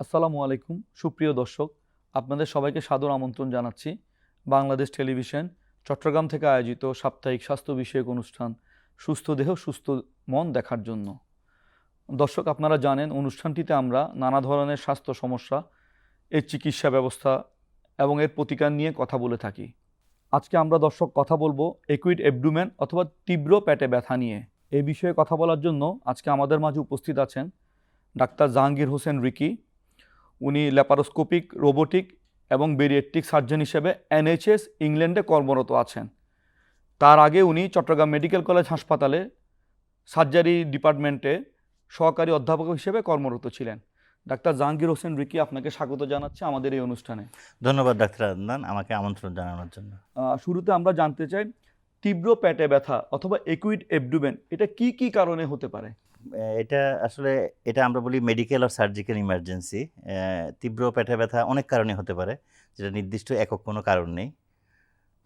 আসসালামু আলাইকুম, সুপ্রিয় দর্শক, আপনাদের সবাইকে সাদর আমন্ত্রণ জানাচ্ছি। বাংলাদেশ টেলিভিশন, চট্টগ্রাম থেকে আয়োজিত সাপ্তাহিক স্বাস্থ্য বিষয়ক অনুষ্ঠান, সুস্থ দেহ, সুস্থ মন দেখার জন্য। দর্শক, আপনারা জানেন, অনুষ্ঠানটিতে আমরা নানা ধরনের স্বাস্থ্য সমস্যা, এর চিকিৎসা ব্যবস্থা এবং এর প্রতিকার নিয়ে কথা বলে থাকি। আজকে আমরা, দর্শক, কথা বলব একুইড এবডুমেন অথবা তীব্র পেটে ব্যথা নিয়ে। এই বিষয়ে কথা বলার জন্য আজকে আমাদের মাঝে উপস্থিত আছেন ডাক্তার জাহাঙ্গীর হোসেন রিকি উনি ল্যাপারোস্কোপিক রোবোটিক এবং বেরিয়েট্রিক সার্জন হিসেবে এনএইচএস ইংল্যান্ডে কর্মরত আছেন। তার আগে উনি চট্টগ্রাম মেডিকেল কলেজ হাসপাতালে সার্জারি ডিপার্টমেন্টে সহকারী অধ্যাপক হিসেবে কর্মরত ছিলেন। ডাক্তার জাহাঙ্গীর হোসেন রিকি আপনাকে স্বাগত জানাচ্ছি আমাদের এই অনুষ্ঠানে। ধন্যবাদ ডাক্তার আদনান আমাকে আমন্ত্রণ জানানোর জন্য। শুরুতে আমরা জানতে চাই তীব্র পেটে ব্যথা অথবা একুইড এবডুবেন এটা কি কি কারণে হতে পারে? এটা আসলে এটা আমরা বলি মেডিকেল আর সার্জিক্যাল ইমার্জেন্সি তীব্র পেটে ব্যথা অনেক কারণে হতে পারে, যেটা নির্দিষ্ট একক কোনো কারণ নেই।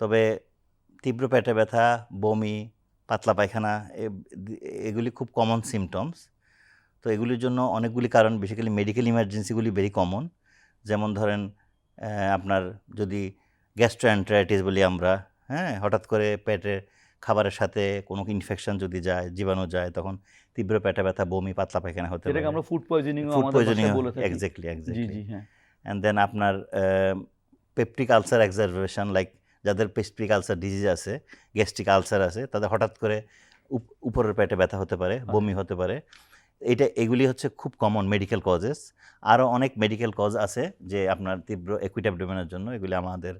তবে তীব্র পেটে ব্যথা, বমি, পাতলা পায়খানা এগুলি খুব কমন সিমটমস তো এগুলির জন্য অনেকগুলি কারণ বেসিক্যালি মেডিকেল ইমার্জেন্সিগুলি ভেরি কমন যেমন ধরেন আপনার যদি গ্যাস্ট্রোঅ্যান্টারাইটিস বলি আমরা হ্যাঁ হঠাৎ করে পেটের খাবারের সাথে কোনো ইনফেকশন যদি যায়, জীবাণু যায়, তখন তীব্র পেটে ব্যথা বমি পাতলা পায়খানা হতে পারে। আমরা ফুড পয়জনিং ফুড আমাদের পয়জনিং থাকি। এক্স্যাক্টলি জি জি হ্যাঁ। অ্যান্ড দেন আপনার পেপটিক আলসার এক্সারভেশন লাইক যাদের পেপটিক আলসার ডিজিজ আছে গ্যাস্ট্রিক আলসার আছে তাদের হঠাৎ করে উপরের পেটে ব্যথা হতে পারে বমি হতে পারে। এটা এগুলি হচ্ছে খুব কমন মেডিকেল কজেস আরও অনেক মেডিকেল কজ আছে যে আপনার তীব্র একুইট অ্যাবডোমেনের জন্য। এগুলি আমাদের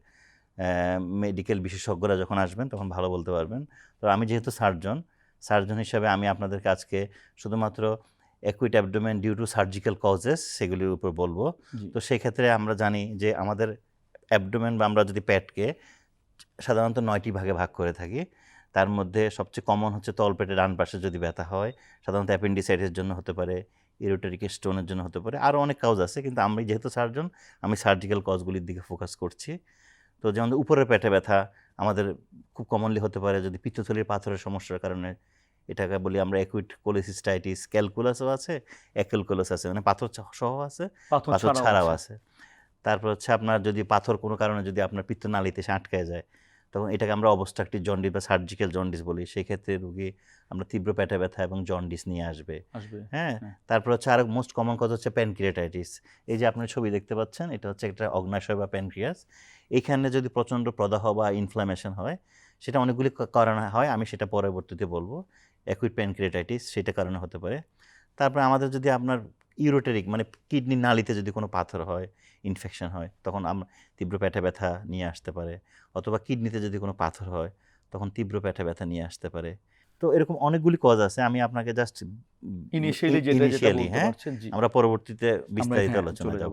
মেডিকেল বিশেষজ্ঞরা যখন আসবেন তখন ভালো বলতে পারবেন। তো আমি যেহেতু সার্জন সার্জন হিসাবে আমি আপনাদেরকে আজকে শুধুমাত্র acute abdomen due to surgical causes সেগুলির উপর বলব। তো সেই ক্ষেত্রে আমরা জানি যে আমাদের অ্যাবডোমেন বা আমরা যদি পেটকে সাধারণত নয়টি ভাগে ভাগ করে থাকি তার মধ্যে সবচেয়ে কমন হচ্ছে তলপেটে ডান পাশে যদি ব্যথা হয় সাধারণত অ্যাপেন্ডিসাইটিসের জন্য হতে পারে ইরোটারিক স্টোনের জন্য হতে পারে আরও অনেক কাজ আছে কিন্তু আমি যেহেতু সার্জন আমি সার্জিক্যাল কজগুলির দিকে ফোকাস করছি। তো যেমন উপরের পেটে ব্যথা আমাদের খুব কমনলি হতে পারে যদি পিত্তথলির পাথরের সমস্যার কারণে। এটাকে বলি আমরা একুইট কোলিসিস্টাইটিস ক্যালকুলাসও আছে অ্যাকেলকুলাস আছে মানে পাথর সহ আছে পাথর ছাড়াও আছে। তারপর হচ্ছে আপনার যদি পাথর কোনো কারণে যদি আপনার পিত্তনালীতে সে আটকায় যায় তখন এটাকে আমরা অবস্ট্রাকটিভ জন্ডিস বা সার্জিক্যাল জন্ডিস বলি। সেই ক্ষেত্রে রুগী আমরা তীব্র পেটে ব্যথা এবং জন্ডিস নিয়ে আসবে। হ্যাঁ? হ্যাঁ। তারপর হচ্ছে আরও মোস্ট কমন কথা হচ্ছে প্যানক্রিয়াটাইটিস এই যে আপনার ছবি দেখতে পাচ্ছেন এটা হচ্ছে একটা অগ্নাশয় বা প্যানক্রিয়াস এইখানে যদি প্রচণ্ড প্রদাহ বা ইনফ্লামেশন হয় সেটা অনেকগুলি কারণে হয় আমি সেটা পরবর্তীতে বলব। অ্যাকুইট প্যানক্রিয়াটাইটিস সেটা কারণে হতে পারে। তারপরে আমাদের যদি আপনার ইউরোটেরিক মানে কিডনি নালিতে যদি কোনো পাথর হয় ইনফেকশন হয় তখন আমরা তীব্র পেটে ব্যথা নিয়ে আসতে পারে। অথবা কিডনিতে যদি কোনো পাথর হয় তখন তীব্র পেটে ব্যথা নিয়ে আসতে পারে। তো এরকম অনেকগুলি কজ আছে আমি আপনাকে জাস্ট ইনিশিয়ালি হ্যাঁ? আমরা পরবর্তীতে বিস্তারিত হ্যাঁ, আলোচনা যাব যাব।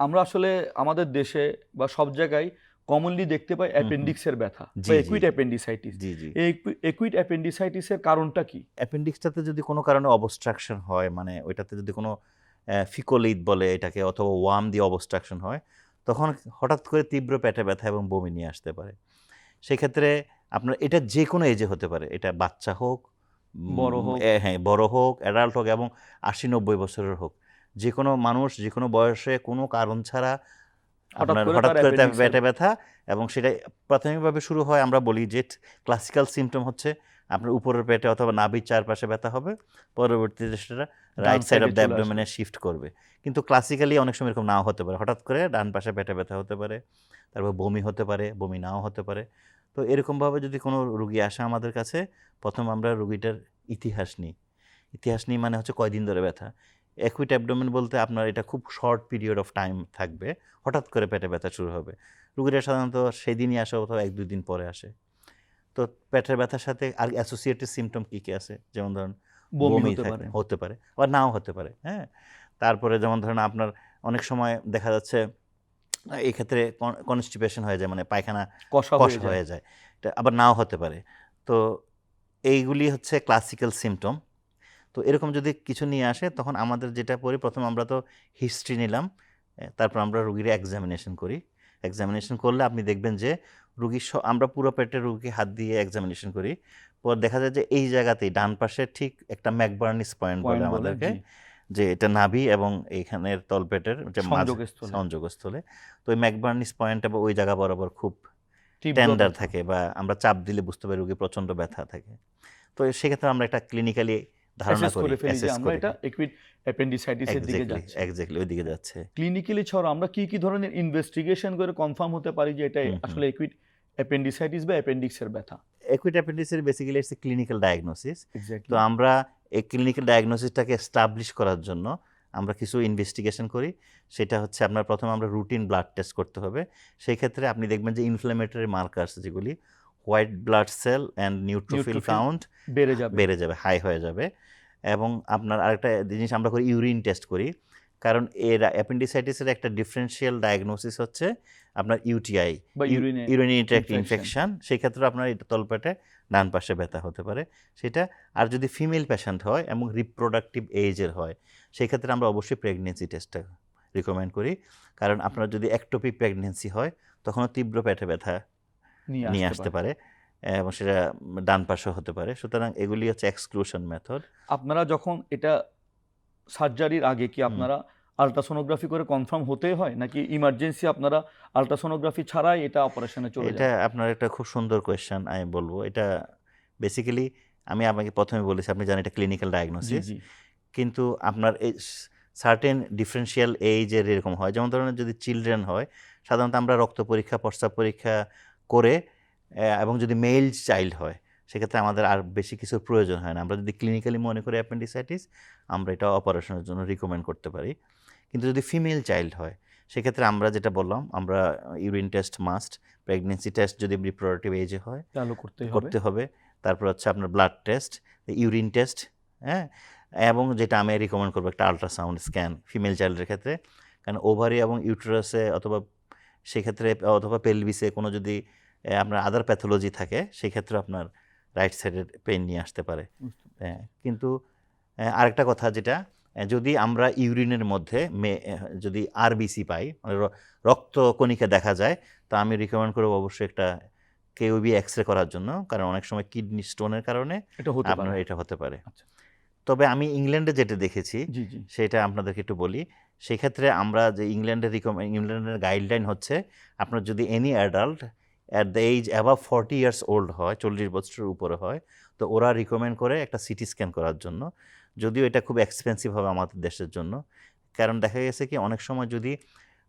আমরা আসলে আমাদের দেশে বা সব জায়গায় কমনলি দেখতে পাই অ্যাপেন্ডিক্সের ব্যথা বা। একুইট অ্যাপেন্ডিসাইটিস জি জি। এই একুইট অ্যাপেন্ডিসাইটিসের কারণটা কি? অ্যাপেন্ডিক্সটাতে যদি কোনো কারণে অবস্ট্রাকশন হয় মানে ওইটাতে যদি কোনো ফিকোলিদ বলে এটাকে অথবা ওয়াম দিয়ে অবস্ট্রাকশন হয় তখন হঠাৎ করে তীব্র পেটে ব্যথা এবং বমি নিয়ে আসতে পারে। সেক্ষেত্রে আপনার এটা যে কোনো এজে হতে পারে। এটা বাচ্চা হোক বড় হোক। হ্যাঁ বড় হোক অ্যাডাল্ট হোক এবং আশি নব্বই বছরের হোক। যে কোনো মানুষ যে কোনো বয়সে কোনো কারণ ছাড়া আপনার হঠাৎ করে পেটে ব্যথা এবং সেটা প্রাথমিকভাবে শুরু হয় আমরা বলি যে ক্লাসিক্যাল সিমটম হচ্ছে আপনার উপরের পেটে অথবা নাভির চারপাশে ব্যথা হবে পরবর্তীতে সেটা রাইট সাইড অফ দ্য অ্যাবডোমেনে শিফট করবে। কিন্তু ক্লাসিক্যালি অনেক সময় এরকম নাও হতে পারে হঠাৎ করে ডান পাশে পেটে ব্যথা হতে পারে তারপর বমি হতে পারে বমি নাও হতে পারে। তো এরকমভাবে যদি কোনো রুগী আসে আমাদের কাছে প্রথম আমরা রুগীটার ইতিহাস নিই। ইতিহাস নিই মানে হচ্ছে কয়দিন ধরে ব্যথা। একুইট অ্যাবডোমেন বলতে আপনার এটা খুব শর্ট পিরিয়ড অফ টাইম থাকবে। হঠাৎ করে পেটে ব্যথা শুরু হবে। রুগীরা সাধারণত সেদিনই আসে অথবা এক দুই দিন পরে আসে। তো পেটের ব্যথার সাথে আর অ্যাসোসিয়েটেড সিমটম কী কী আছে? যেমন ধরুন বমি হতে পারে। আবার নাও হতে পারে হ্যাঁ? তারপরে যেমন ধরেন আপনার অনেক সময় দেখা যাচ্ছে এই ক্ষেত্রে কনস্টিপেশন হয়ে যায় মানে পায়খানা কষ হয়ে যায়। হয়ে যায়। আবার নাও হতে পারে। তো এইগুলি হচ্ছে ক্লাসিক্যাল সিমটম তো এরকম যদি কিছু নিয়ে আসে তখন আমাদের যেটা করি প্রথম আমরা তো হিস্ট্রি নিলাম তারপর আমরা রুগীর এক্সামিনেশন করি। এক্সামিনেশন করলে আপনি দেখবেন যে রুগীর আমরা পুরো পেটে রুগীকে হাত দিয়ে এক্সামিনেশন করি। পর দেখা যায় যে এই জায়গাতেই ডান পাশে ঠিক একটা ম্যাকবার্নিস পয়েন্ট বলে আমাদেরকে যে এটা নাভি এবং এইখানের তলপেটের যে সংযোগস্থলে। তো ওই ম্যাকবার্নিস পয়েন্ট এবং ওই জায়গা বরাবর খুব টেন্ডার থাকে বা আমরা চাপ দিলে বুঝতে পারি রোগী প্রচণ্ড ব্যথা থাকে। তো সেক্ষেত্রে আমরা একটা ক্লিনিক্যালি ধারণা করি আমরা। এটা একুইট অ্যাপেন্ডিসাইটিসের দিকে যাচ্ছে। exactly, ওই দিকে যাচ্ছে। ক্লিনিক্যালি ছাড়া আমরা কি কি ধরনের ইনভেস্টিগেশন করে কনফার্ম হতে পারি যে এটা। আসলে একুইট অ্যাপেন্ডিসাইটিস বা অ্যাপেন্ডিক্সের ব্যথা? একুইট অ্যাপেন্ডিসের বেসিক্যালি ইটস ক্লিনিক্যাল ডায়াগনোসিস তো এক্স্যাক্টলি আমরা এই ক্লিনিক্যাল ডায়াগনোসিসটাকে এস্টাবলিশ করার জন্য আমরা কিছু ইনভেস্টিগেশন করি। সেটা হচ্ছে আপনার প্রথমে আমরা রুটিন ব্লাড টেস্ট করতে হবে। সেই ক্ষেত্রে আপনি দেখবেন যে ইনফ্ল্যামেটরি মার্কার্স যেগুলি white blood cell and neutrophil count বেড়ে যাবে। বেড়ে যাবে হাই হয়ে যাবে। এবং আপনার আরেকটা জিনিস আমরা করি ইউরিন টেস্ট করি। কারণ এর অ্যাপেন্ডিসাইটিসের একটা ডিফারেন্সিয়াল ডায়াগনোসিস হচ্ছে আপনার ইউটিআই বা ইউরিনে ইউরিনারি ইনফেকশন সেই ক্ষেত্রে আপনার এটা তলপেটে ডান পাশে ব্যথা হতে পারে। সেটা আর যদি ফিমেল পেশেন্ট হয় এবং রিপ্রোডাক্টিভ এজের হয় সেই ক্ষেত্রে আমরা অবশ্যই প্রেগনেন্সি টেস্টটা রিকমেন্ড করি। কারণ আপনার যদি একটোপিক প্রেগনেন্সি হয় তখনও তীব্র পেটে ব্যথা নিয়ে আসতে পারে। এবং সেটা ডান পাশেও হতে পারে। সুতরাং এগুলি হচ্ছে এক্সক্লুশন মেথড আপনারা যখন এটা সার্জারির আগে কি আপনারা আলট্রাসোনোগ্রাফি করে কনফার্ম হতেই হয় নাকি ইমার্জেন্সি আপনারা আলট্রাসোনোগ্রাফি ছাড়াই এটা অপারেশনে চলে এটা আপনার একটা খুব সুন্দর কোয়েশ্চেন আমি বলব। এটা বেসিক্যালি আমি আপনাকে প্রথমে বলেছি আপনি জানেন এটা ক্লিনিক্যাল ডায়াগনোসিস কিন্তু আপনার এই সার্টেন ডিফারেন্সিয়াল এইজের এরকম হয়। যেমন ধরেন যদি চিলড্রেন হয় সাধারণত আমরা রক্ত পরীক্ষা প্রস্তাব পরীক্ষা করে এবং যদি মেল চাইল্ড হয় সেক্ষেত্রে আমাদের আর বেশি কিছুর প্রয়োজন হয় না। আমরা যদি ক্লিনিক্যালি মনে করি অ্যাপেন্ডিসাইটিস আমরা এটা অপারেশনের জন্য রিকমেন্ড করতে পারি। কিন্তু যদি ফিমেল চাইল্ড হয় সেক্ষেত্রে আমরা যেটা বললাম আমরা urine test must pregnancy test যদি রিপ্রোডাক্টিভ এজে হয় চালু করতে করতে হবে। তারপর হচ্ছে আপনার ব্লাড টেস্ট ইউরিন টেস্ট হ্যাঁ এবং যেটা আমি রিকমেন্ড করব একটা আলট্রাসাউন্ড স্ক্যান ফিমেল চাইল্ডের ক্ষেত্রে। কারণ ওভারি এবং ইউটেরাসে অথবা সেক্ষেত্রে অথবা পেলভিসে কোনো যদি আপনার আদার প্যাথোলজি থাকে সেক্ষেত্রে আপনার রাইট সাইডের পেন নিয়ে আসতে পারে। কিন্তু আরেকটা কথা যেটা যদি আমরা ইউরিনের মধ্যে মে যদি আরবিসি পাই মানে রক্ত কণিকা দেখা যায় তা আমি রিকমেন্ড করব অবশ্যই একটা কেউবি এক্স রে করার জন্য কারণ অনেক সময় কিডনি স্টোনের কারণে এটা হতে আপনার পারে। এটা হতে পারে। আচ্ছা। তবে আমি ইংল্যান্ডে যেটা দেখেছি সেটা আপনাদেরকে একটু বলি সেক্ষেত্রে আমরা যে ইংল্যান্ডের রিকমেন্ড ইংল্যান্ডের গাইডলাইন হচ্ছে আপনার যদি any adult at the age above forty years old হয় চল্লিশ বছরের উপরে হয় তো ওরা রিকমেন্ড করে একটা সিটি স্ক্যান করার জন্য। যদিও এটা খুব এক্সপেন্সিভ হবে আমাদের দেশের জন্য কারণ দেখা গেছে কি অনেক সময় যদি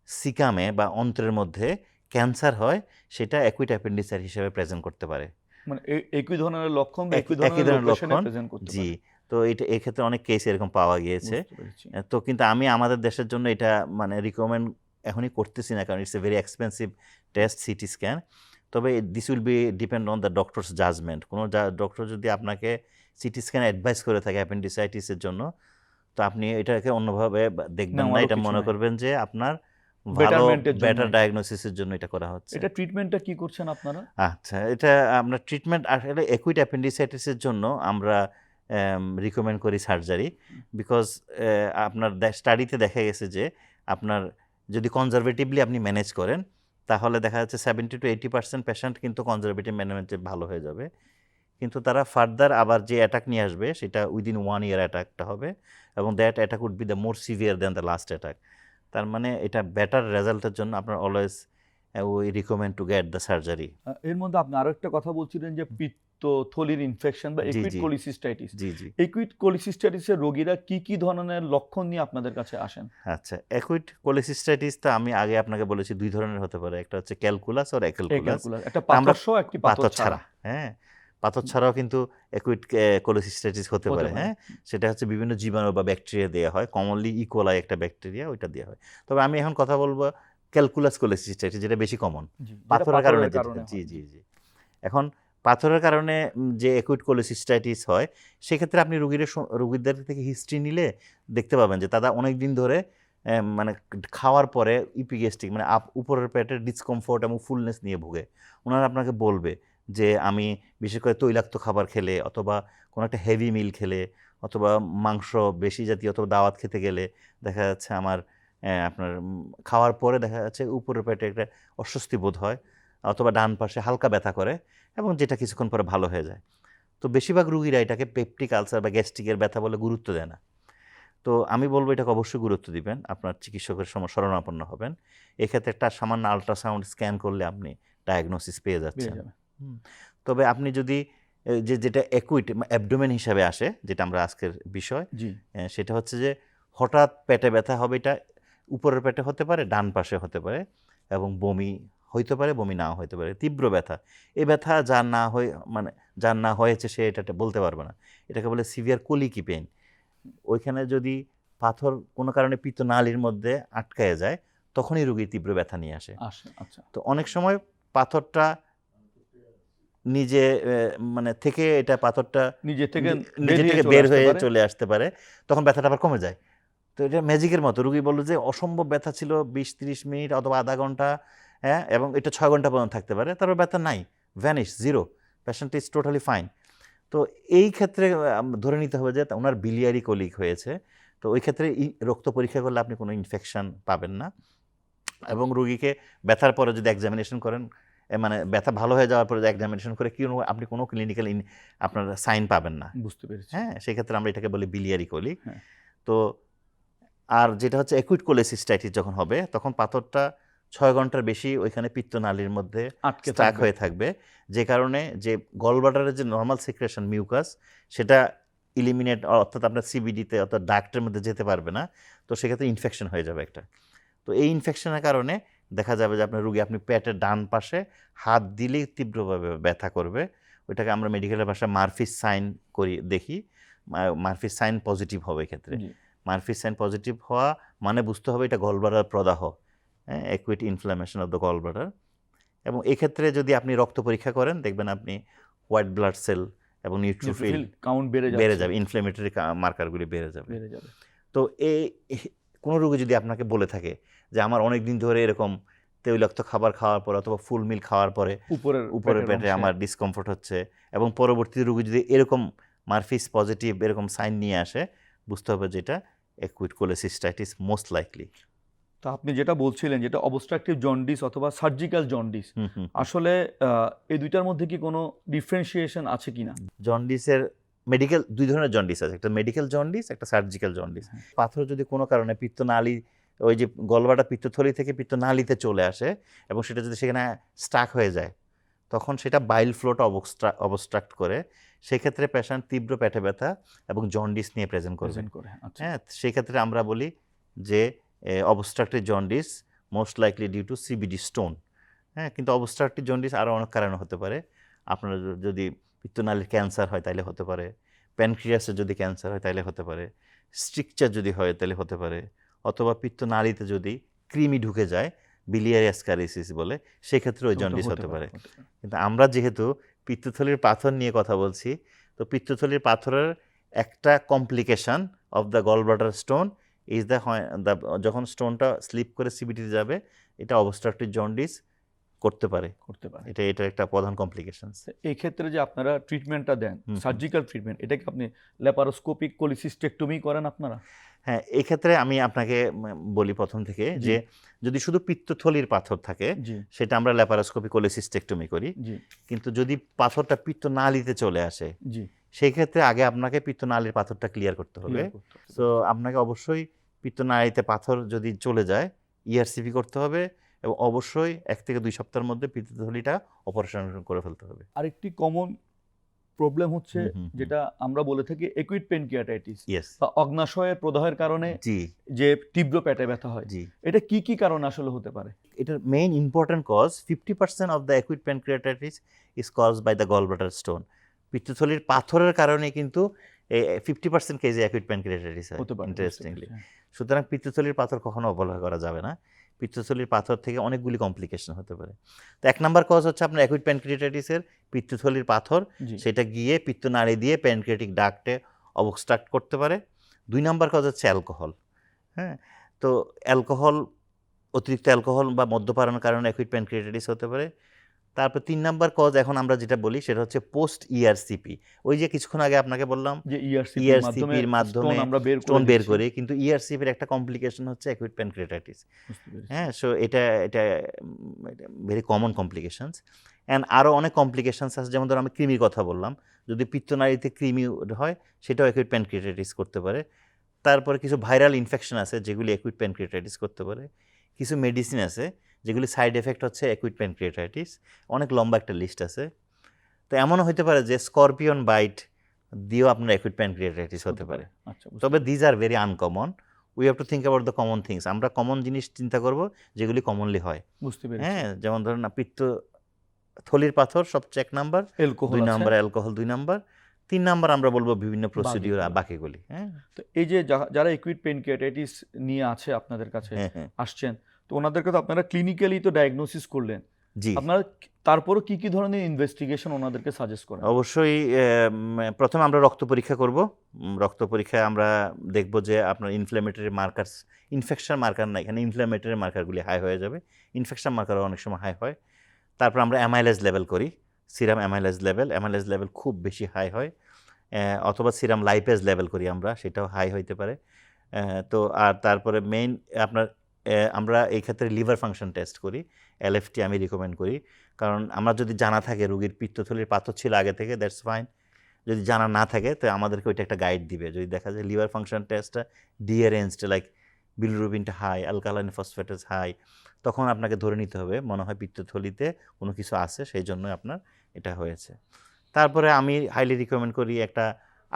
সিকামে বা অন্ত্রের মধ্যে ক্যান্সার হয় সেটা অ্যাকুইট অ্যাপেন্ডিসার হিসেবে প্রেজেন্ট করতে পারে। মানে একই ধরনের লক্ষণ একই- ধরনের লক্ষণ, জি তো এটা এক্ষেত্রে অনেক কেস এরকম পাওয়া গিয়েছে। তো কিন্তু আমি আমাদের দেশের জন্য এটা মানে রিকমেন্ড এখনই করতেছি না কারণ it's a very expensive test CT scan তবে this will be depend on the doctor's judgement কোনো ডক্টর যদি আপনাকে সিটি স্ক্যান অ্যাডভাইস করে থাকে অ্যাপেন্ডিসাইটিসের জন্য তো আপনি এটাকে অন্যভাবে দেখবেন না। এটা মনে করবেন যে আপনার ভালো বেটার। ডায়াগনোসিসের জন্য এটা করা হচ্ছে। এটা ট্রিটমেন্টটা কি করছেন আপনারা? আচ্ছা এটা আমরা ট্রিটমেন্ট আসলে একুইট অ্যাপেন্ডিসাইটিসের জন্য আমরা রিকমেন্ড করি সার্জারি বিকজ আপনার স্টাডিতে দেখা গেছে যে আপনার যদি কনজারভেটিভলি আপনি ম্যানেজ করেন তাহলে দেখা যাচ্ছে seventy to eighty percent patient কিন্তু কনজারভেটিভ ম্যানেজমেন্টে ভালো হয়ে যাবে। কিন্তু তারা ফার্দার আবার যে অ্যাটাক নিয়ে আসবে সেটা উইদিন ওয়ান ইয়ার অ্যাটাকটা হবে এবং that attack would be the more severe than the last attack তার মানে এটা বেটার রেজাল্টের জন্য আপনার always we recommend to get the surgery এর মধ্যে আপনি আরও একটা কথা বলছিলেন যে পিত্ত থলির ইনফেকশন বা একুইট কোলিসিস্টাইটিস একুইট কোলিসিস্টাইটিসের রোগীরা কি কি ধরনের লক্ষণ নিয়ে আপনাদের কাছে আসেন? আচ্ছা অ্যাকুইট কোলেসিস্টাইটিস তো আমি আগে আপনাকে বলেছি দুই ধরনের হতে পারে। একটা হচ্ছে ক্যালকুলাস আর ক্যালকুলাস একটা পাথর সহ একটি পাথর ছাড়া। হ্যাঁ? পাথর ছাড়াও কিন্তু অ্যাকুইট কোলেসিস্টাইটিস হতে পারে। হ্যাঁ? সেটা হচ্ছে বিভিন্ন জীবাণু বা ব্যাকটেরিয়া দেওয়া হয়। কমনলি ইকোলাই একটা ব্যাকটেরিয়া ওইটা দেওয়া হয়। তবে আমি এখন কথা বলব ক্যালকুলাস কোলেসিস্টাইটিস যেটা বেশি কমন পাথরের কারণে জি জি জি। এখন পাথরের কারণে যে অ্যাকুইট কোলেসিস্টাইটিস হয়, সেক্ষেত্রে আপনি রুগীর রুগীদের থেকে হিস্ট্রি নিলে দেখতে পাবেন যে তারা অনেক দিন ধরে মানে খাওয়ার পরে ইপিগেস্টিক মানে আপ, উপরের পেটের ডিসকমফোর্ট এবং ফুলনেস নিয়ে ভুগে। ওনারা আপনাকে বলবে যে, আমি বিশেষ করে তৈলাক্ত খাবার খেলে অথবা কোনো একটা হেভি মিল খেলে অথবা মাংস বেশি জাতীয় অথবা দাওয়াত খেতে গেলে দেখা যাচ্ছে আমার আপনার খাওয়ার পরে দেখা যাচ্ছে উপরের পেটে একটা অস্বস্তি বোধ হয় অথবা ডান পাশে হালকা ব্যথা করে। এবং যেটা কিছুক্ষণ পরে ভালো হয়ে যায়। তো বেশিরভাগ রুগীরা এটাকে পেপটিক আলসার বা গ্যাস্ট্রিকের ব্যথা বলে গুরুত্ব দেয় না। তো আমি বলব এটাকে অবশ্যই গুরুত্ব দিবেন আপনার চিকিৎসকের সময় শরণাপন্ন হবেন। এক্ষেত্রে একটা সামান্য আল্ট্রাসাউন্ড স্ক্যান করলে আপনি ডায়াগনোসিস পেয়ে যাচ্ছেন। তবে আপনি যদি যে যেটা একুইট অ্যাবডোমেন হিসাবে আসে যেটা আমরা আজকের বিষয় সেটা হচ্ছে যে হঠাৎ পেটে ব্যথা হবে এটা উপরের পেটে হতে পারে ডান পাশে হতে পারে এবং বমি হইতে পারে বমি নাও হইতে পারে তীব্র ব্যথা। এই ব্যথা যার না হয়ে মানে যার না হয়েছে সে এটা বলতে পারবে না। এটাকে বলে সিভিয়ার কোলিকি পেন ওইখানে যদি পাথর কোনো কারণে পিত্তনালীর মধ্যে আটকায় যায় তখনই রোগী তীব্র ব্যথা নিয়ে আসে। আসে আচ্ছা। তো অনেক সময় পাথরটা নিজে মানে থেকে এটা পাথরটা নিজে থেকে নিজে থেকে বের হয়ে চলে আসতে পারে তখন ব্যথাটা আবার কমে যায়। তো এটা ম্যাজিকের মতো। রুগী বলল যে অসম্ভব ব্যথা ছিল বিশ তিরিশ মিনিট অথবা আধা ঘণ্টা হ্যাঁ এবং এটা ছয় ঘণ্টা পর্যন্ত থাকতে পারে তারপর ব্যথা নাই vanish zero patient is totally fine তো এই ক্ষেত্রে ধরে নিতে হবে যে ওনার বিলিয়ারি কলিক হয়েছে তো ওই ক্ষেত্রে ই- রক্ত পরীক্ষা করলে আপনি কোনো ইনফেকশান পাবেন না। এবং রুগীকে ব্যথার পরে যদি এক্সামিনেশন করেন মানে ব্যথা ভালো হয়ে যাওয়ার পরে এক্সামিনেশন করে কি আপনি কোনো ক্লিনিক্যাল ইন আপনার সাইন পাবেন না। বুঝতে পেরেছি। হ্যাঁ সেক্ষেত্রে আমরা এটাকে বলি বিলিয়ারি কোলিক হ্যাঁ। তো আর যেটা হচ্ছে একুইট কোলেসিস্টাইটিস যখন হবে তখন পাথরটা ছয় ঘণ্টার বেশি ওইখানে পিত্তনালীর মধ্যে আটকে স্টাক হয়ে থাকবে। যে কারণে যে গলবাটারের যে নর্মাল সিক্রেশন মিউকাস সেটা ইলিমিনেট অর্থাৎ আপনার সিবিডিতে অর্থাৎ ডাক্টের মধ্যে যেতে পারবে না। তো সেক্ষেত্রে ইনফেকশন হয়ে যাবে একটা। তো এই ইনফেকশনের কারণে দেখা যাবে যে আপনার রুগী আপনি পেটের ডান পাশে হাত দিলেই তীব্রভাবে ব্যথা করবে। ওইটাকে আমরা মেডিকেলের ভাষায় মারফিস সাইন করি দেখি। মারফিস সাইন পজিটিভ হবে এক্ষেত্রে। মারফিস সাইন পজিটিভ হওয়া মানে বুঝতে হবে এটা গলবাটার প্রদাহ। হ্যাঁ acute inflammation of the gallbladder এবং এক্ষেত্রে যদি আপনি রক্ত পরীক্ষা করেন দেখবেন আপনি হোয়াইট ব্লাড সেল এবং নিউট্রোফিল কাউন্ট বেড়ে যাবে বেড়ে যাবে ইনফ্লেমেটরি মার্কারগুলি বেড়ে যাবে। বেড়ে যাবে। তো এই কোনো রোগী যদি আপনাকে বলে থাকে যে আমার অনেক দিন ধরে এরকম তৈলাক্ত খাবার খাওয়ার পর অথবা ফুল মিল খাওয়ার পরে উপরের উপরের পেটে আমার ডিসকমফোর্ট হচ্ছে এবং পরবর্তী রোগী যদি এরকম মারফিস পজিটিভ এরকম সাইন নিয়ে আসে বুঝতে হবে যে এটা একুইট কোলেসিস্টাইটিস মোস্ট লাইকলি তো আপনি যেটা বলছিলেন যেটা অবস্ট্রাকটিভ জন্ডিস অথবা সার্জিক্যাল জন্ডিস আসলে এই দুইটার মধ্যে কি কোনো ডিফারেন্সিয়েশন আছে কি না জন্ডিসের মেডিকেল দুই ধরনের জন্ডিস আছে। একটা মেডিকেল জন্ডিস একটা সার্জিক্যাল জন্ডিস। পাথর যদি কোনো কারণে পিত্তনালী ওই যে গলবাটা পিত্তথলি থেকে পিত্তনালীতে চলে আসে এবং সেটা যদি সেখানে স্টাক হয়ে যায় তখন সেটা বাইল ফ্লোটা অবস্ট্রাক্ট করে। সেক্ষেত্রে পেশেন্ট তীব্র পেটে ব্যথা এবং জন্ডিস নিয়ে প্রেজেন্ট করবে। প্রেজেন্ট করে আচ্ছা। হ্যাঁ সেক্ষেত্রে আমরা বলি যে obstructive jaundice most likely due to CBD stone হ্যাঁ কিন্তু অবস্ট্রাক্টিভ জন্ডিস আরও অনেক কারণে হতে পারে। আপনার যদি পিত্তনালীর ক্যান্সার হয় তাহলে হতে পারে। প্যানক্রিয়াসের যদি ক্যান্সার হয় তাহলে হতে পারে। স্ট্রিকচার যদি হয় তাহলে হতে পারে। অথবা পিত্তনালীতে যদি কৃমি ঢুকে যায় বিলিয়ারি অ্যাসকারিসিস বলে সেক্ষেত্রে ওই জন্ডিস হতে পারে কিন্তু আমরা যেহেতু পিত্তথলির পাথর নিয়ে কথা বলছি তো পিত্তথলির পাথরের একটা complication of the gallbladder stone is the the যখন স্টোনটা স্লিপ করে সিবিটিতে যাবে এটা অবস্ট্রাকটিভ জন্ডিস করতে পারে। করতে পারে। এটা এটা একটা প্রধান কমপ্লিকেশন এই ক্ষেত্রে যে আপনারা ট্রিটমেন্টটা দেন সার্জিক্যাল ট্রিটমেন্ট এটা কি আপনি ল্যাপারোস্কোপিক কোলিসিস্টেকটমি করেন আপনারা? হ্যাঁ এই ক্ষেত্রে আমি আপনাকে বলি প্রথম থেকে যে যদি শুধু পিত্তথলির পাথর থাকে সেটা আমরা ল্যাপারোস্কোপি কোলেসিস্টেক্টমি করি। জি। কিন্তু যদি পাথরটা পিত্তনালীতে চলে আসে জি। সেই ক্ষেত্রে আগে আপনাকে পিত্তনালীর পাথরটা ক্লিয়ার করতে হবে। সো আপনাকে অবশ্যই পিত্তনালীতে পাথর যদি চলে যায় ইআরসিপি করতে হবে এবং অবশ্যই এক থেকে দুই সপ্তাহের মধ্যে পিত্তথলিটা অপারেশন করে ফেলতে হবে। আরেকটি কমন প্রবলেম হচ্ছে। যেটা আমরা বলে থাকি পেনকিয়াটাইটিস ইয়েস বা অগ্নাশয়ের প্রদাহের কারণে জি। যে তীব্র পেটে ব্যথা হয়। জি। এটা কি কি কারণ আসলে হতে পারে? এটার main important cause fifty percent of the acute pancreatitis is cause by the gall gallbladder stone পিত্তথলির পাথরের কারণে কিন্তু ফিফটি পার্সেন্ট কেজি অ্যাকুইট প্যানক্রিয়াটাইটিস হয়। ইন্টারেস্টিংলি। সুতরাং পিত্তথলির পাথর কখনো অবহেলা করা যাবে না। পিত্তথলির পাথর থেকে অনেকগুলি কমপ্লিকেশন হতে পারে। তো এক নম্বর কজ হচ্ছে আপনার অ্যাকুইট প্যানক্রিয়াটাইটিসের পিত্তথলির পাথর। সেটা গিয়ে পিত্তনালী দিয়ে প্যানক্রিয়াটিক ডাক্টে অবস্ট্রাক্ট করতে পারে। দুই নম্বর কজ হচ্ছে অ্যালকোহল হ্যাঁ। তো অ্যালকোহল অতিরিক্ত অ্যালকোহল বা মদ্যপানের কারণে অ্যাকুইট প্যানক্রিয়াটাইটিস হতে পারে। তারপর তিন নাম্বার কজ এখন আমরা যেটা বলি সেটা হচ্ছে পোস্ট ইআরসিপি ওই যে কিছুক্ষণ আগে আপনাকে বললাম যে ইআরসিপি ERCP মাধ্যমে এর মাধ্যমে আমরা বের করে স্টোন বের। করে কিন্তু ইআরসিপির একটা কমপ্লিকেশন হচ্ছে অ্যাকুইট প্যানক্রিয়াটাইটিস হ্যাঁ সো এটা এটা ভেরি কমন কমপ্লিকেশনস অ্যান্ড আরও অনেক কমপ্লিকেশনস আছে যেমন ধরো আমি কৃমির কথা বললাম। যদি পিত্তনালীতে কৃমি হয় সেটাও অ্যাকুইট প্যানক্রিয়াটাইটিস করতে পারে। তারপরে কিছু ভাইরাল ইনফেকশন আছে যেগুলি অ্যাকুইট প্যানক্রিয়েটাইটিস করতে পারে। কিছু মেডিসিন আছে যেগুলি সাইড এফেক্ট হচ্ছে অ্যাকুইট প্যানক্রিয়েটাইটিস অনেক লম্বা একটা লিস্ট আছে। তো এমনও হতে পারে যে স্করপিয়ন বাইট দিয়েও আপনার অ্যাকুইট প্যানক্রিয়েটাইটিস হতে পারে। আচ্ছা তবে these are very uncommon we have to think about the common things আমরা কমন জিনিস চিন্তা করব যেগুলি কমনলি হয়। বুঝতে পেরেছি। হ্যাঁ যেমন ধরুন পিত্ত থলির পাথর সবচেয়ে এক নাম্বার দুই নাম্বার অ্যালকোহল দুই নাম্বার তিন নাম্বার আমরা বলব বিভিন্ন প্রসিডিওর বাকিগুলি হ্যাঁ। তো এই যে যারা একুইট পেনক্রিয়াটাইটিস নিয়ে আছে আপনাদের কাছে হ্যাঁ হ্যাঁ। আসছেন তো ওনাদেরকে তো আপনারা ক্লিনিক্যালি তো ডায়াগনোসিস করলেন। জি। আপনারা তারপরও কি কি ধরনের ইনভেস্টিগেশন ওনাদেরকে সাজেস্ট করেন? অবশ্যই প্রথমে আমরা রক্ত পরীক্ষা করব। রক্ত পরীক্ষায় আমরা দেখব যে আপনার ইনফ্ল্যামেটরি মার্কারস ইনফেকশন মার্কার না এখানে ইনফ্ল্যামেটরি মার্কারগুলি হাই হয়ে যাবে। ইনফেকশন মার্কারও অনেক সময় হাই হয়। তারপর আমরা অ্যামাইলেজ লেভেল করি। Serum amylase level amylase level খুব বেশি হাই হয়। অথবা সিরাম লাইপেজ লেভেল করি আমরা সেটাও হাই হইতে পারে। তো আর তারপরে মেইন আপনার আমরা এই ক্ষেত্রে লিভার ফাংশন টেস্ট করি, এলএফটি আমি রিকমেন্ড করি। কারণ আমরা যদি জানা থাকে রুগীর পিত্তথলির পাথর ছিল আগে থেকে, দ্যাটস ফাইন। যদি জানা না থাকে, তো আমাদেরকে ওইটা একটা গাইড দিবে। যদি দেখা যায় লিভার ফাংশন টেস্টটা ডিয়ারেঞ্জড লাইক বিলরুবিনটা হাই অ্যালকালাইন ফসফেটাস হাই তখন আপনাকে ধরে নিতে হবে, মনে হয় পিত্তথলিতে কোনো কিছু আছে, সেই জন্য আপনার এটা হয়েছে। তারপরে আমি হাইলি রিকমেন্ড করি একটা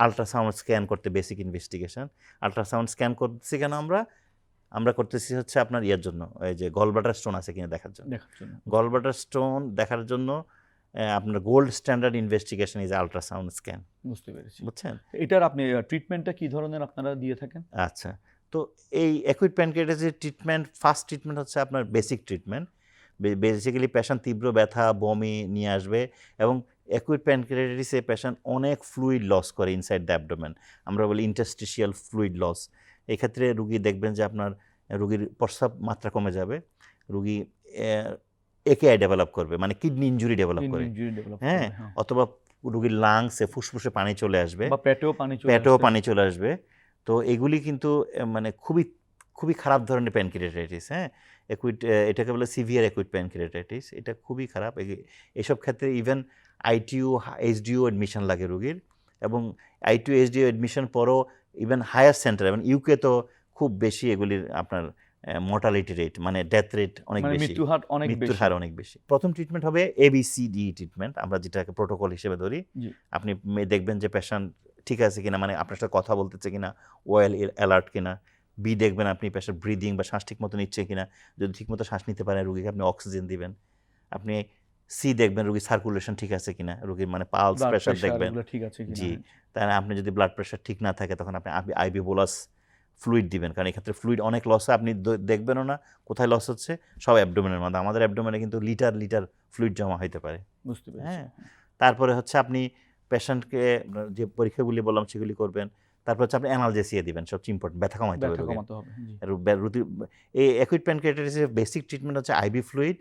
আলট্রাসাউন্ড স্ক্যান করতে বেসিক ইনভেস্টিগেশন আলট্রাসাউন্ড স্ক্যান করছি কেন আমরা? আমরা করতেছি হচ্ছে আপনার ইয়ার জন্য এই যে গলবাটার স্টোন আছে কিনা দেখার জন্য। গলবাটার স্টোন দেখার জন্য আপনার gold standard investigation is ultrasound scan বুঝতে পেরেছি। বুঝছেন? এটার আপনি ট্রিটমেন্টটা কি ধরনের আপনারা দিয়ে থাকেন? আচ্ছা তো এই অ্যাকুইট প্যানক্রিয়াটাইটিসের ট্রিটমেন্ট ফার্স্ট ট্রিটমেন্ট হচ্ছে আপনার বেসিক ট্রিটমেন্ট বেসিক্যালি পেশেন্ট তীব্র ব্যথা বমি নিয়ে আসবে এবং অ্যাকুইট প্যানক্রিয়াটাইটিসে পেশেন্ট অনেক ফ্লুইড লস করে ইনসাইড দ্য অ্যাবডোমেন আমরা বলি ইন্টারস্টিশিয়াল ফ্লুইড লস এক্ষেত্রে রুগী দেখবেন যে আপনার রুগীর প্রস্রাব মাত্রা কমে যাবে। রুগী একে একেআই ডেভেলপ করবে মানে কিডনি ইঞ্জুরি ডেভেলপ করে। হ্যাঁ, অথবা রুগীর লাংসে ফুসফুসে পানি চলে আসবে। বা পেটেও পানি চলে পেটেও পানি চলে আসবে। তো এগুলি কিন্তু মানে খুবই খুবই খারাপ ধরনের প্যানক্রিয়েটাইটিস হ্যাঁ? একুইট এটাকে বলে সিভিয়ার একুইট প্যানক্রিয়েটাইটিস এটা খুবই খারাপ। এসব ক্ষেত্রে ইভেন আইটিইউ এইচডিও অ্যাডমিশন লাগে রুগীর। এবং আইটিইউ এইচডিও অ্যাডমিশন পরও ইভেন হায়ার সেন্টার এবং ইউকে তো খুব বেশি এগুলির আপনার মর্টালিটি রেট মানে ডেথ রেট অনেক মানে বেশি। মৃত্যুর হার অনেক মৃত্যুর হার অনেক বেশি। প্রথম ট্রিটমেন্ট হবে এবিসিডি ট্রিটমেন্ট আমরা যেটাকে প্রোটোকল হিসেবে ধরি। আপনি দেখবেন যে পেশেন্ট ঠিক আছে কিনা মানে আপনার সাথে কথা বলতেছে কিনা ওয়েল অ্যালার্ট কিনা। বি দেখবেন আপনি পেশেন্ট ব্রিদিং বা শ্বাস ঠিক মতো নিচ্ছে কিনা। যদি ঠিক মতো শ্বাস নিতে পারেন রুগীকে আপনি অক্সিজেন দিবেন। আপনি সি দেখবেন রুগীর সার্কুলেশন ঠিক আছে কিনা রুগীর মানে পালস প্রেশার দেখবেন। ঠিক আছে কিনা জি। তাই আপনি যদি ব্লাড প্রেশার ঠিক না থাকে তখন আপনি আইবি বোলাস ফ্লুইড দিবেন। কারণ এক্ষেত্রে ফ্লুইড অনেক লস হয় আপনি দেখবেনও না কোথায় লস হচ্ছে সব অ্যাবডোমেনের মধ্যে। আমাদের অ্যাবডোমেনে কিন্তু লিটার লিটার ফ্লুইড জমা হইতে পারে। বুঝতে পেরেছি। হ্যাঁ তারপরে হচ্ছে আপনি পেশেন্টকে যে পরীক্ষাগুলি বললাম সেগুলি করবেন। তারপর হচ্ছে আপনি অ্যানালজেসিয়ে দিবেন সবচেয়ে ইম্পর্টেন্ট ব্যথা কমাইতে হবে এই অ্যাকুইট প্যানক্রিয়াটাইটিসের বেসিক ট্রিটমেন্ট হচ্ছে IV fluid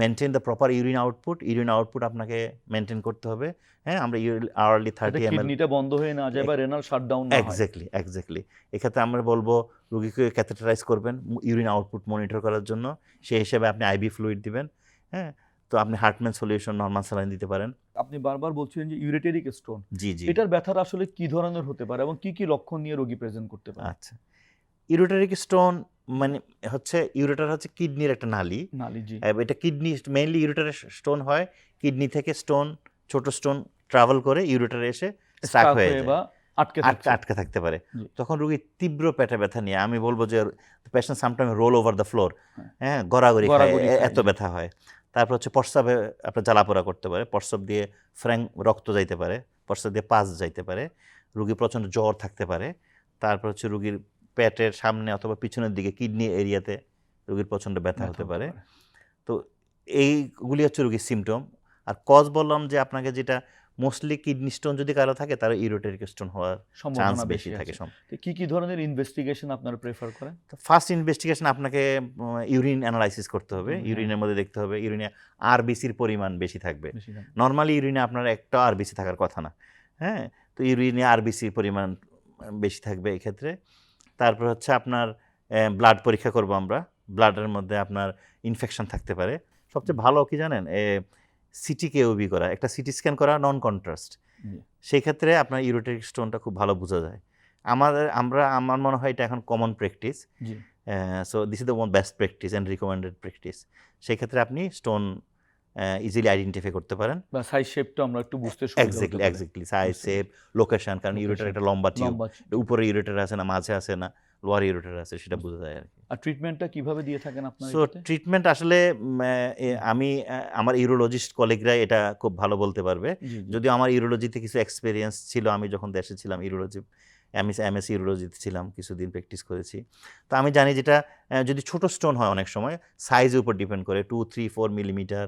maintain the proper urine output urine output আপনাকে মেনটেন করতে হবে। হ্যাঁ আমরা আওয়ারলি থার্টি এম কিডনিটা বন্ধ হয়ে না যায় বা রেনাল শাটডাউন না হয়। এক্স্যাক্টলি এক্স্যাক্টলি এক্ষেত্রে আমরা বলব রুগীকে ক্যাথেটারাইজ করবেন ইউরিন আউটপুট মনিটর করার জন্য। সেই হিসেবে আপনি আইবি ফ্লুইড দিবেন হ্যাঁ। তো আপনি হার্টম্যান সলিউশন নর্মাল স্যালাইন দিতে পারেন। আপনি বারবার বলছিলেন যে ইউরেটেরিক স্টোন জি জি। এটার ব্যথাটা আসলে কি ধরনের হতে পারে এবং কি কি লক্ষণ নিয়ে রোগী প্রেজেন্ট করতে পারে? আচ্ছা। ইউরেটারিক স্টোন মানে হচ্ছে ইউরেটার হচ্ছে কিডনির একটা নালি। এটা কিডনি মেইনলি ইউরেটারে স্টোন হয়। কিডনি থেকে স্টোন ছোট স্টোন ট্রাভেল করে ইউরেটারে এসে স্টাক হয়ে যায়। আটকে আটকে থাকতে পারে। তখন রুগী তীব্র পেটে ব্যথা নিয়ে আমি বলব যে patient sometime roll over the floor হ্যাঁ। গড়াগড়ি এত ব্যথা হয়। তারপর হচ্ছে প্রস্রাবে আপনার জ্বালাপোড়া করতে পারে প্রস্রাব দিয়ে ফ্র্যাঙ্ক রক্ত যাইতে পারে প্রস্রাব দিয়ে পাস যাইতে পারে। রুগী প্রচণ্ড জ্বর থাকতে পারে। তারপর হচ্ছে রুগীর পেটের সামনে অথবা পিছনের দিকে কিডনি এরিয়াতে রুগীর প্রচণ্ড ব্যথা হতে পারে। তো এইগুলি হচ্ছে রুগীর সিমটম আর কজ বললাম যে আপনাকে যেটা মোস্টলি কিডনি স্টোন যদি কারও থাকে তার ইউরোটেরিক স্টোন হওয়ার চান্স সম্ভাবনা বেশি থাকে কি কি ধরনের ইনভেস্টিগেশন আপনারা প্রেফার করেন? ফার্স্ট ইনভেস্টিগেশন আপনাকে ইউরিন অ্যানালাইসিস করতে হবে। ইউরিনের মধ্যে দেখতে হবে ইউরিনে আরবিসির পরিমাণ বেশি থাকবে। নর্মালি ইউরিনে আপনার একটা আরবিসি থাকার কথা না। হ্যাঁ? তো ইউরিনে আরবিসির পরিমাণ বেশি থাকবে এই ক্ষেত্রে তারপর হচ্ছে আপনার ব্লাড পরীক্ষা করব আমরা। ব্লাডের মধ্যে আপনার ইনফেকশন থাকতে পারে। সবচেয়ে ভালো কি জানেন? সিটি কেওবি করা। একটা সিটি স্ক্যান করা নন কন্ট্রাস্ট সেই ক্ষেত্রে আপনার ইউরোটেরিক স্টোনটা খুব ভালো বোঝা যায়। আমাদের আমরা আমার মনে হয় এটা এখন common practice so this is the best practice and recommended practice সেই ক্ষেত্রে আপনি স্টোন ইজিলি আইডেন্টিফাই করতে পারেন। বা সাইজ শেপটা আমরা একটু বুঝতে সুবিধা exactly exactly size shape location কারণ ইউরেটার একটা লম্বা টিউব উপরে ইউরেটার আছে না মাঝে আছে না লোয়ার ইউরেটার আছে সেটা বোঝা যায় আর কি। আর ট্রিটমেন্টটা কীভাবে দিয়ে থাকেন আপনারা সো ট্রিটমেন্ট আসলে আমি আমার ইউরোলজিস্ট কলিগরা এটা খুব ভালো বলতে পারবে। যদিও আমার ইউরোলজিতে কিছু এক্সপিরিয়েন্স ছিল আমি যখন দেশে ছিলাম ইউরোলজি এমএস এমএস ইউরোলজিতে ছিলাম কিছুদিন প্র্যাকটিস করেছি। তো আমি জানি যেটা যদি ছোট স্টোন হয় অনেক সময় সাইজের উপর ডিপেন্ড করে two three four millimetre.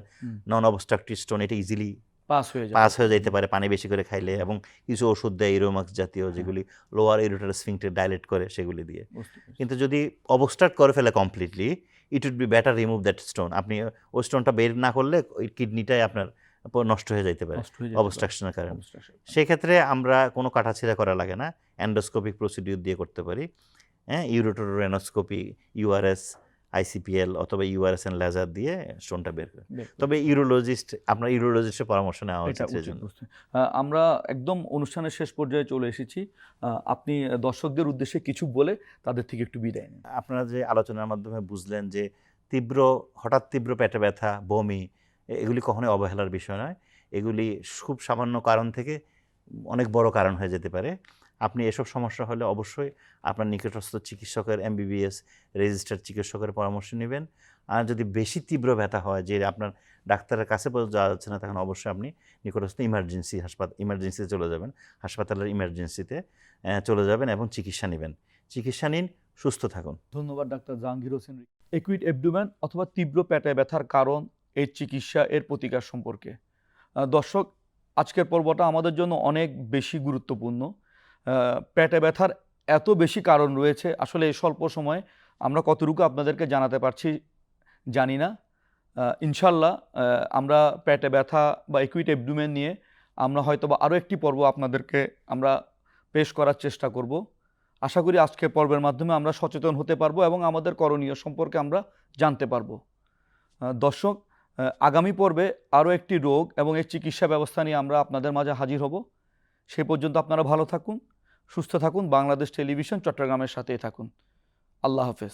Non obstructive stone এটা ইজিলি পাস হয়ে যায় পাস হয়ে যেতে পারে পানি বেশি করে খাইলে এবং কিছু ওষুধ দেয় ইরোমাক্স জাতীয় যেগুলি লোয়ার ইউরোটার স্ফিংক্টে ডাইলেট করে সেগুলি দিয়ে। কিন্তু যদি অবস্ট্রাক্ট করে ফেলে completely it would be better remove that stone আপনি ওই স্টোনটা বের না করলে ওই কিডনিটাই আপনার নষ্ট হয়ে যাইতে পারে। অবস্ট্রাকশনের কারণে। সেক্ষেত্রে আমরা কোনো কাটাছিড়া করা লাগে না অ্যান্ডোস্কোপিক প্রসিডিউর দিয়ে করতে পারি হ্যাঁ ইউরোটোরেনোস্কোপি ইউআরএস আইসিপিএল অথবা ইউআরএস এন্ড লেজার দিয়ে স্টোনটা বের করে। তবে ইউরোলজিস্ট আপনার ইউরোলজিস্টের পরামর্শ নেওয়া উচিত আমরা একদম অনুষ্ঠানের শেষ পর্যায়ে চলে এসেছি। আপনি দর্শকদের উদ্দেশ্যে কিছু বলে তাদের থেকে একটু বিদায় নিন। আপনারা যে আলোচনার মাধ্যমে বুঝলেন যে তীব্র হঠাৎ তীব্র পেটে ব্যথা বমি এগুলি কখনোই অবহেলার বিষয় নয়। এগুলি খুব সামান্য কারণ থেকে অনেক বড় কারণ হয়ে যেতে পারে। আপনি এসব সমস্যা হলে অবশ্যই আপনার নিকটস্থ চিকিৎসকের এমবিবিএস, রেজিস্টার্ড চিকিৎসকের পরামর্শ নেবেন। আর যদি বেশি তীব্র ব্যথা হয়, যে আপনার ডাক্তারের কাছে যাওয়া যাচ্ছে না, তখন অবশ্যই আপনি নিকটস্থ ইমার্জেন্সি হাসপাতাল ইমার্জেন্সিতে চলে যাবেন। হাসপাতালের ইমার্জেন্সিতে চলে যাবেন এবং চিকিৎসা নেবেন। চিকিৎসা নিন, সুস্থ থাকুন। ধন্যবাদ, doctor Jahangir Hossain. Acute abdomen অথবা তীব্র পেটে ব্যথার কারণ এর চিকিৎসা, এর প্রতিকার সম্পর্কে। দর্শক, আজকের পর্বটা আমাদের জন্য অনেক বেশি গুরুত্বপূর্ণ। পেটে ব্যথার এত বেশি কারণ রয়েছে। আসলে এই স্বল্প সময়ে আমরা কতটুকু আপনাদেরকে জানাতে পারছি জানি না। ইনশাল্লাহ আমরা পেটে ব্যথা বা একুইট এবডোমেন নিয়ে আমরা হয়তো বা আরও একটি পর্ব আপনাদেরকে আমরা পেশ করার চেষ্টা করব। আশা করি আজকের পর্বের মাধ্যমে আমরা সচেতন হতে পারব এবং আমাদের করণীয় সম্পর্কে আমরা জানতে পারব। দর্শক আগামী পর্বে আরও একটি রোগ এবং এর চিকিৎসা ব্যবস্থা নিয়ে আমরা আপনাদের মাঝে হাজির হব। সে পর্যন্ত আপনারা ভালো থাকুন, সুস্থ থাকুন, বাংলাদেশ টেলিভিশন, চট্টগ্রামের সাথেই থাকুন। আল্লাহ হাফেজ।